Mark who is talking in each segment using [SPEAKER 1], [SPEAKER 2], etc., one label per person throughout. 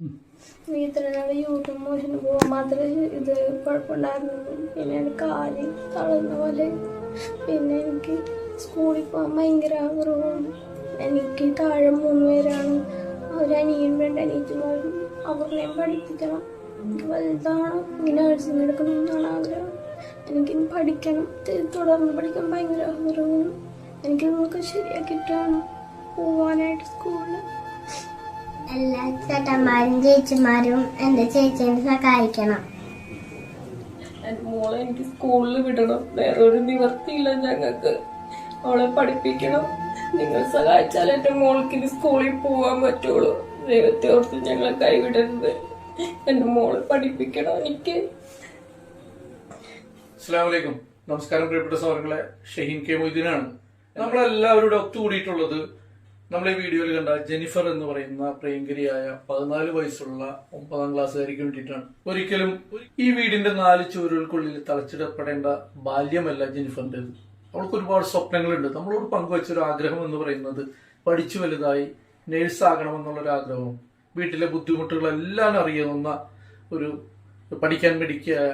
[SPEAKER 1] നീ ഇത്ര നാളെ യൂട്യൂബ് മോശന് പോകാൻ മാത്രമേ ഇത് കുഴപ്പമുണ്ടായിരുന്നുള്ളൂ പിന്നെ എന്റെ കാൽ തളർന്ന പോലെ പിന്നെ എനിക്ക് സ്കൂളിൽ പോകാൻ ഭയങ്കര ആഗ്രഹമാണ്. എനിക്ക് താഴെ മൂന്ന് പേരാണ്. ഒരു അനിയൻ രണ്ട് അനിയത്തിമാരും. അവരെയും പഠിപ്പിക്കണം. എനിക്ക് വലുതാണ്. ഇങ്ങനെ നഴ്സിംഗ് എടുക്കണമെന്നാണ് ആഗ്രഹം. എനിക്കിനി പഠിക്കണം തുടർന്ന് പഠിക്കാൻ ഭയങ്കര ആഗ്രഹവും എനിക്ക് നിങ്ങൾക്ക് ശരിയാക്കിയിട്ടാണ് പോവാനായിട്ട് സ്കൂളിൽ
[SPEAKER 2] എല്ലാ ചേട്ടന്മാരും ചേച്ചിമാരും എന്റെ ചേച്ചിയെ സഹായിക്കണം.
[SPEAKER 3] മോളെ എനിക്ക് സ്കൂളിൽ വിടണം. വേറൊരു നിവർത്തിയില്ല ഞങ്ങൾക്ക്. അവളെ പഠിപ്പിക്കണം. നിങ്ങൾ സഹായിച്ചാൽ എന്റെ മോൾക്ക് ഇനി സ്കൂളിൽ പോകാൻ പറ്റുള്ളൂ. ദൈവത്തെ ഓർത്ത് ഞങ്ങളെ കൈവിടരുത്. എന്റെ മോളെ പഠിപ്പിക്കണം എനിക്ക്.
[SPEAKER 4] അസ്സാം നമസ്കാരം പ്രിയപ്പെട്ട സഹോദരങ്ങളെ ഷഹീൻ കെ മൊയ്തീനാണ്. നമ്മളെല്ലാവരും ഒത്തുകൂടിയിട്ടുള്ളത് നമ്മൾ ഈ വീഡിയോയിൽ കണ്ട ജെനിഫർ എന്ന് പറയുന്ന പ്രിയങ്കരിയായ പതിനാല് വയസ്സുള്ള ഒമ്പതാം ക്ലാസ്സുകാരിക്ക് വേണ്ടിയിട്ടാണ്. ഒരിക്കലും ഈ വീടിന്റെ നാല് ചുവരുകൾക്കുള്ളിൽ തളച്ചിടപ്പെടേണ്ട ബാല്യമല്ല ജെനിഫറിന്റെത് അവൾക്ക് ഒരുപാട് സ്വപ്നങ്ങളുണ്ട്. നമ്മളോട് പങ്കുവച്ചൊരു ആഗ്രഹം എന്ന് പറയുന്നത് പഠിച്ചു വലുതായി നേഴ്സ് ആകണമെന്നുള്ളൊരു ആഗ്രഹവും വീട്ടിലെ ബുദ്ധിമുട്ടുകളെല്ലാം അറിയുന്ന ഒരു പഠിക്കാൻ മിടിക്കായ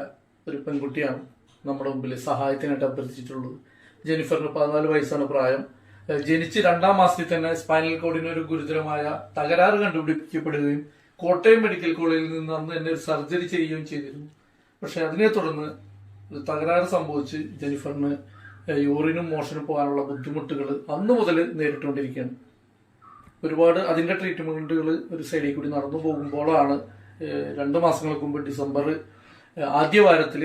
[SPEAKER 4] ഒരു പെൺകുട്ടിയാണ് നമ്മുടെ മുമ്പിൽ സഹായത്തിനായിട്ട് അഭ്യർത്ഥിച്ചിട്ടുള്ളത്. ജെനിഫറിന് പതിനാല് വയസ്സാണ് പ്രായം. ജനിച്ച് രണ്ടാം മാസത്തിൽ തന്നെ സ്പൈനൽ കോഡിന് ഒരു ഗുരുതരമായ തകരാറ് കണ്ടുപിടിക്കപ്പെടുകയും കോട്ടയം മെഡിക്കൽ കോളേജിൽ നിന്ന് അന്ന് തന്നെ ഒരു സർജറി ചെയ്യുകയും ചെയ്തിരുന്നു. പക്ഷെ അതിനെ തുടർന്ന് തകരാറ് സംഭവിച്ച് ജെനിഫറിന് യൂറിനും മോഷനും പോകാനുള്ള ബുദ്ധിമുട്ടുകൾ അന്ന് മുതൽ നേരിട്ടുകൊണ്ടിരിക്കുകയാണ്. ഒരുപാട് അതിന്റെ ട്രീറ്റ്മെന്റുകൾ ഒരു സൈഡിൽ കൂടി നടന്നു പോകുമ്പോഴാണ് രണ്ട് മാസങ്ങൾക്ക് മുമ്പ് ഡിസംബർ ആദ്യ വാരത്തിൽ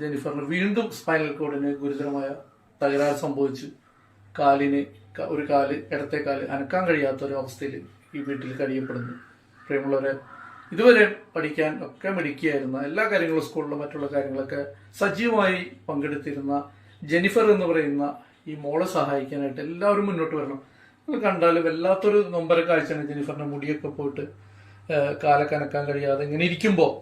[SPEAKER 4] ജെനിഫറിന് വീണ്ടും സ്പൈനൽ കോഡിന് ഗുരുതരമായ തകരാറ് സംഭവിച്ചു കാലിന് ഒരു കാൽ ഇടത്തെ കാൽ അനക്കാൻ കഴിയാത്ത ഒരു അവസ്ഥയിൽ ഈ വീട്ടിൽ കഴിയപ്പെടുന്നു. പ്രിയമുള്ളവരെ ഇതുവരെ പഠിക്കാൻ ഒക്കെ മിടിക്കുകയായിരുന്ന എല്ലാ കാര്യങ്ങളും സ്കൂളിലും മറ്റുള്ള കാര്യങ്ങളൊക്കെ സജീവമായി പങ്കെടുത്തിരുന്ന ജെനിഫർ എന്ന് പറയുന്ന ഈ മോളെ സഹായിക്കാനായിട്ട് എല്ലാവരും മുന്നോട്ട് വരണം. നിങ്ങൾ കണ്ടാൽ വല്ലാത്തൊരു നൊമ്പര കാഴ്ചയാണ് ജെനിഫറിന്റെ മുടിയൊക്കെ പോയിട്ട് കാലക്കനക്കാൻ കഴിയാതെ ഇങ്ങനെ ഇരിക്കുമ്പോൾ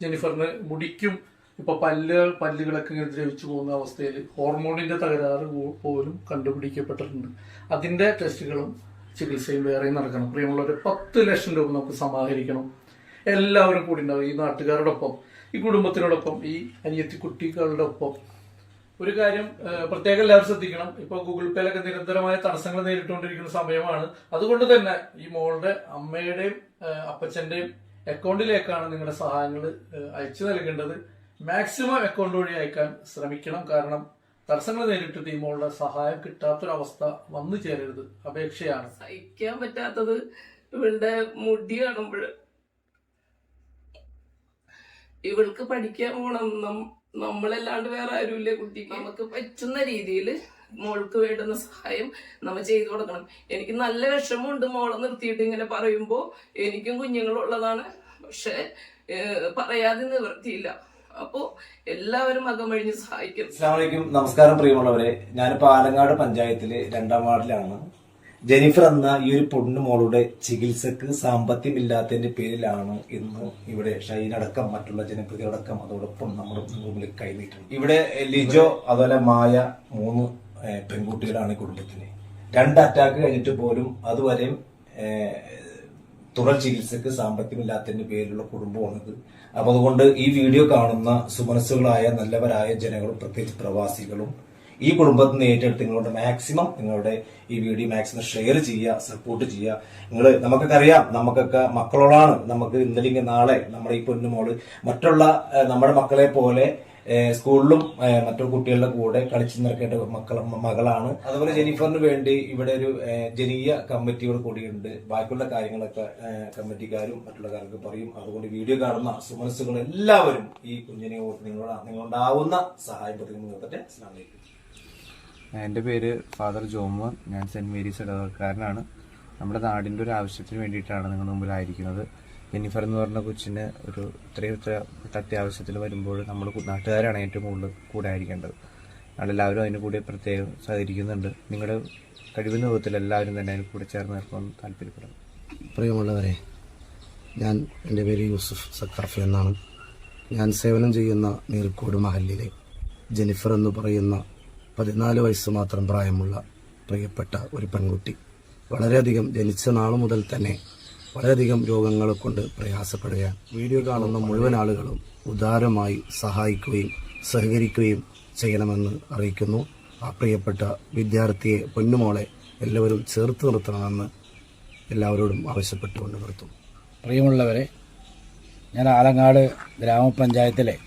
[SPEAKER 4] ജെനിഫറിന് മുടിക്കും ഇപ്പൊ പല്ല് പല്ലുകളൊക്കെ ഇങ്ങനെ ദ്രവിച്ചു പോകുന്ന അവസ്ഥയിൽ ഹോർമോണിന്റെ തകരാറ് പോലും കണ്ടുപിടിക്കപ്പെട്ടിട്ടുണ്ട്. അതിന്റെ ടെസ്റ്റുകളും ചികിത്സയും വേറെ നടക്കണം. പ്രിയമുള്ളവരെ പത്ത് ലക്ഷം രൂപ നമുക്ക് സമാഹരിക്കണം. എല്ലാവരും കൂടി ഉണ്ടാവും. ഈ നാട്ടുകാരോടൊപ്പം ഈ കുടുംബത്തിനോടൊപ്പം ഈ അനിയത്തി കുട്ടികളുടെ ഒപ്പം ഒരു കാര്യം പ്രത്യേകം എല്ലാവരും ശ്രദ്ധിക്കണം. ഇപ്പൊ ഗൂഗിൾ പേയിലൊക്കെ നിരന്തരമായ തടസ്സങ്ങൾ നേരിട്ടുകൊണ്ടിരിക്കുന്ന സമയമാണ്. അതുകൊണ്ട് തന്നെ ഈ മോളുടെ അമ്മയുടെയും അപ്പച്ചന്റെയും അക്കൗണ്ടിലേക്കാണ് നിങ്ങളുടെ സഹായങ്ങൾ അയച്ചു നൽകേണ്ടത്. മാക്സിമം അക്കൗണ്ട് വഴി അയക്കാൻ ശ്രമിക്കണം. കാരണം തടസ്സങ്ങൾ നേരിട്ട് ഈ മോളുടെ സഹായം കിട്ടാത്തൊരവസ്ഥ വന്നു ചേരരുത്. അപേക്ഷയാണ്.
[SPEAKER 3] സഹിക്കാൻ പറ്റാത്തത് ഇവളുടെ മുടി കാണുമ്പോൾ. ഇവൾക്ക് പഠിക്കാൻ പോണം. നമ്മളല്ലാണ്ട് വേറെ ആരുമില്ല കുട്ടിക്ക്. നമുക്ക് പറ്റുന്ന രീതിയിൽ മോൾക്ക് വേണ്ടുന്ന സഹായം നമ്മൾ ചെയ്തു കൊടുക്കണം. എനിക്ക് നല്ല വിഷമമുണ്ട് മോളെ നിർത്തിയിട്ട് ഇങ്ങനെ പറയുമ്പോൾ എനിക്കും കുഞ്ഞുങ്ങളുള്ളതാണ്. പക്ഷെ പറയാതെ നിവർത്തിയില്ല. അപ്പോ എല്ലാവരും അകമഴിഞ്ഞ് സഹായിക്കും.
[SPEAKER 5] അസ്ലാമലൈക്കും നമസ്കാരം പ്രിയമുള്ളവരെ. ഞാനിപ്പോ ആലങ്ങാട് പഞ്ചായത്തിലെ രണ്ടാം വാർഡിലാണ്. ജെനിഫർ എന്ന ഈ ഒരു പൊണ്ണു മോളുടെ ചികിത്സക്ക് സാമ്പത്തികമില്ലാത്തതിന്റെ പേരിലാണ് ഇന്ന് ഇവിടെ ഷൈനടക്കം മറ്റുള്ള ജനപ്രതികളടക്കം അതോടൊപ്പം നമ്മുടെ മുമ്പിൽ കൈനീട്ടുന്നത് ഇവിടെ ലിജോ അതുപോലെ മായ മൂന്ന് പെൺകുട്ടികളാണ് ഈ കുടുംബത്തിന് രണ്ട് അറ്റാക്ക് കഴിഞ്ഞിട്ട് പോലും അതുവരെയും തുടർ ചികിത്സക്ക് സാമ്പത്തികമില്ലാത്തതിന്റെ പേരിലുള്ള കുടുംബമാണിത്. അപ്പൊ അതുകൊണ്ട് ഈ വീഡിയോ കാണുന്ന സുമനസ്സുകളായ നല്ലവരായ ജനങ്ങളും പ്രത്യേകിച്ച് പ്രവാസികളും ഈ കുടുംബത്തിൽ നിന്ന് ഏറ്റെടുത്ത് നിങ്ങളുടെ മാക്സിമം നിങ്ങളുടെ ഈ വീഡിയോ മാക്സിമം ഷെയർ ചെയ്യുക സപ്പോർട്ട് ചെയ്യുക. നിങ്ങൾ നമുക്കൊക്കെ അറിയാം നമുക്കൊക്കെ മക്കളോടാണ് നമുക്ക് ഇന്നലെ നാളെ നമ്മുടെ ഈ പൊന്നുമോൾ മറ്റുള്ള നമ്മുടെ മക്കളെ പോലെ സ്കൂളിലും മറ്റു കുട്ടികളുടെ കൂടെ കളിച്ചു നിൽക്കേണ്ട മക്കൾ മകളാണ്. അതുപോലെ ജെനിഫറിന് വേണ്ടി ഇവിടെ ഒരു ജനീയ കമ്മിറ്റികൾ കൂടിയുണ്ട്. ബാക്കിയുള്ള കാര്യങ്ങളൊക്കെ കമ്മിറ്റിക്കാരും മറ്റുള്ള കാര്യങ്ങൾ പറയും. അതുകൊണ്ട് വീഡിയോ കാണുന്ന സുമനസ്സുകൾ എല്ലാവരും ഈ കുഞ്ഞിനെ ഓർത്ത് നിങ്ങളോട് നിങ്ങളുണ്ടാവുന്ന സഹായം പ്രതിനിധി നിർത്തട്ടെ അസ്സാം വലൈക്കും
[SPEAKER 6] എന്റെ പേര് ഫാദർ ജോമോൻ. ഞാൻ സെന്റ് മേരീസ് ഇടവക്കാരനാണ് നമ്മുടെ നാടിന്റെ ഒരു ആവശ്യത്തിന് വേണ്ടിയിട്ടാണ് നിങ്ങളുടെ മുമ്പിലായിരിക്കുന്നത്. ജെന്നിഫർ എന്ന് പറഞ്ഞ കൊച്ചിന് ഒരു ഇത്രയും ഇത്ര അത്യാവശ്യത്തിൽ വരുമ്പോൾ നമ്മൾ നാട്ടുകാരാണ് ഏറ്റവും കൂടുതൽ കൂടെ ആയിരിക്കേണ്ടത് നമ്മളെല്ലാവരും അതിന് കൂടി പ്രത്യേകം സഹകരിക്കുന്നുണ്ട്. നിങ്ങളുടെ കഴിവുന്ന വിധത്തിൽ എല്ലാവരും തന്നെ അതിന് കൂടെ ചേർന്ന് നിൽക്കുമെന്ന് താല്പര്യപ്പെടുന്നു.
[SPEAKER 7] പ്രിയമുള്ളവരെ ഞാൻ എന്റെ പേര് യൂസുഫ് സക്കാഫി എന്നാണ്. ഞാൻ സേവനം ചെയ്യുന്ന മീർക്കോട് മഹലിലെ ജെനിഫർ എന്ന് പറയുന്ന പതിനാല് വയസ്സ് മാത്രം പ്രായമുള്ള പ്രിയപ്പെട്ട ഒരു പെൺകുട്ടി. വളരെയധികം ജനിച്ച നാൾ മുതൽ തന്നെ വളരെയധികം രോഗങ്ങൾ കൊണ്ട് പ്രയാസപ്പെടുകയാണ്. വീഡിയോ കാണുന്ന മുഴുവൻ ആളുകളും ഉദാരമായി സഹായിക്കുകയും സഹകരിക്കുകയും ചെയ്യണമെന്ന് അറിയിക്കുന്നു. ആ പ്രിയപ്പെട്ട വിദ്യാർത്ഥിയെ പൊന്നുമോളെ എല്ലാവരും ചേർത്ത് നിർത്തണമെന്ന് എല്ലാവരോടും ആവശ്യപ്പെട്ടുകൊണ്ട് നിർത്തും
[SPEAKER 8] പ്രിയമുള്ളവരെ ഞാൻ ആലങ്ങാട് ഗ്രാമപഞ്ചായത്തിലെ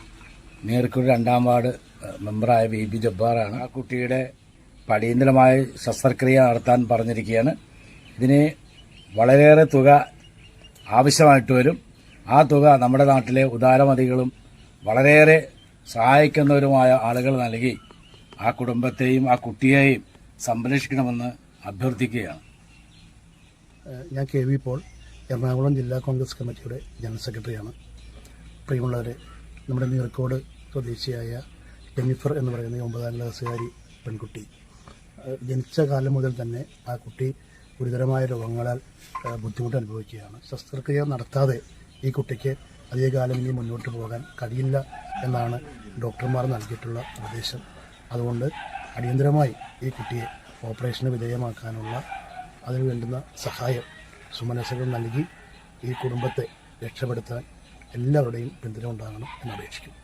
[SPEAKER 8] നീർക്കുഴി രണ്ടാം വാർഡ് മെമ്പറായ വി. ബി ജബ്ബാറാണ്. ആ കുട്ടിയുടെ പടിയന്തരമായ ശസ്ത്രക്രിയ നടത്താൻ പറഞ്ഞിരിക്കുകയാണ്. ഇതിന് വളരെയേറെ തുക ആവശ്യമായിട്ട് വരും. ആ തുക നമ്മുടെ നാട്ടിലെ ഉദാരമതികളും വളരെയേറെ സഹായിക്കുന്നവരുമായ ആളുകൾ നൽകി ആ കുടുംബത്തെയും ആ കുട്ടിയെയും സംരക്ഷിക്കണമെന്ന് അഭ്യർത്ഥിക്കുകയാണ്.
[SPEAKER 9] ഞാൻ കെ വി പോൾ എറണാകുളം ജില്ലാ കോൺഗ്രസ് കമ്മിറ്റിയുടെ ജനറൽ സെക്രട്ടറിയാണ്. പ്രിയമുള്ളവരെ നമ്മുടെ നീർക്കോട് സ്വദേശിയായ ജെന്നിഫർ എന്ന് പറയുന്ന ഒമ്പതാം ക്ലാസ്സുകാരി പെൺകുട്ടി. ജനിച്ച കാലം മുതൽ തന്നെ ആ കുട്ടി ഗുരുതരമായ രോഗങ്ങളാൽ ബുദ്ധിമുട്ട് അനുഭവിക്കുകയാണ് ശസ്ത്രക്രിയ നടത്താതെ ഈ കുട്ടിക്ക് അധികകാലം ഇനി മുന്നോട്ട് പോകാൻ കഴിയില്ല എന്നാണ് ഡോക്ടർമാർ നൽകിയിട്ടുള്ള നിർദ്ദേശം. അതുകൊണ്ട് അടിയന്തരമായി ഈ കുട്ടിയെ ഓപ്പറേഷന് വിധേയമാക്കാനുള്ള അതിന് വേണ്ടുന്ന സഹായം സുമനസുകൾ നൽകി ഈ കുടുംബത്തെ രക്ഷപ്പെടുത്താൻ എല്ലാവരുടെയും പിന്തുണ ഉണ്ടാകണം എന്ന് അപേക്ഷിക്കുന്നു